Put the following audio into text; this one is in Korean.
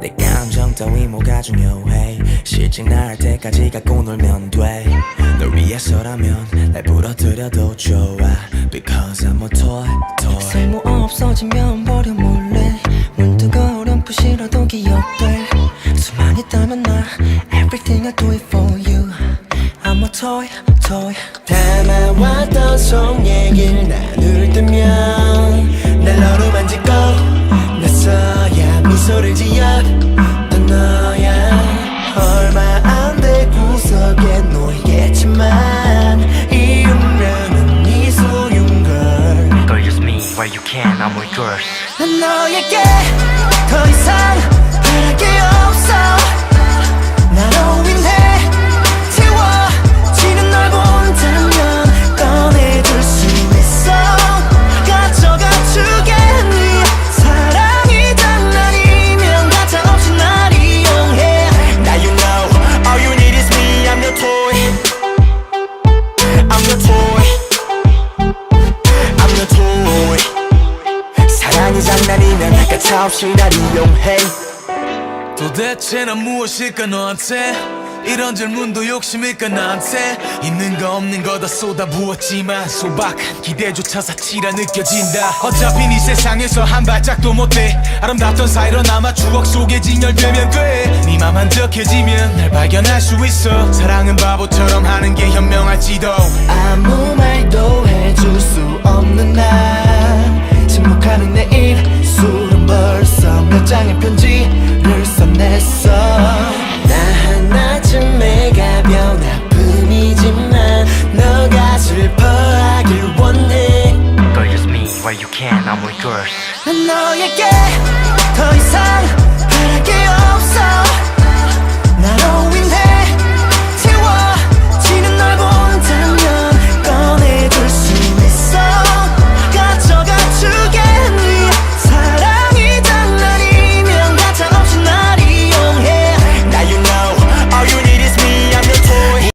내 감정 따위 뭐가 중요해? 실직 나할 때까지 갖고 놀면 돼널 위해서라면 날 부러뜨려도 좋아. Because I'm a toy, toy. 쓸모 없어지면 버려 몰래. 문득 어렴풋이라도 기억돼. 수만 있다면 나 Everything I do it for you toy, toy. 담아왔던 속 얘기를 나눌 때면 날 너로 만질 거 나서야 미소를 지었던 너야. 얼마 안 돼 구석에 놓이겠지만 이 운명은 네 소유인 걸. Girl, use me. Where you can, I'm with yours. 난 너에게 더 이상 없이 날 이용해. 도대체 난 무엇일까 너한테? 이런 질문도 욕심일까 나한테? 있는 거 없는 거 다 쏟아부었지만 소박한 기대조차 사치라 느껴진다. 어차피 네 세상에서 한 발짝도 못돼 아름답던 사이로 남아 추억 속에 진열되면 돼네 맘 한적해지면 날 발견할 수 있어. 사랑은 바보처럼 하는 게 현명할지도. 아무 말 Yours. 난 너에게 더 이상 바랄 게 없어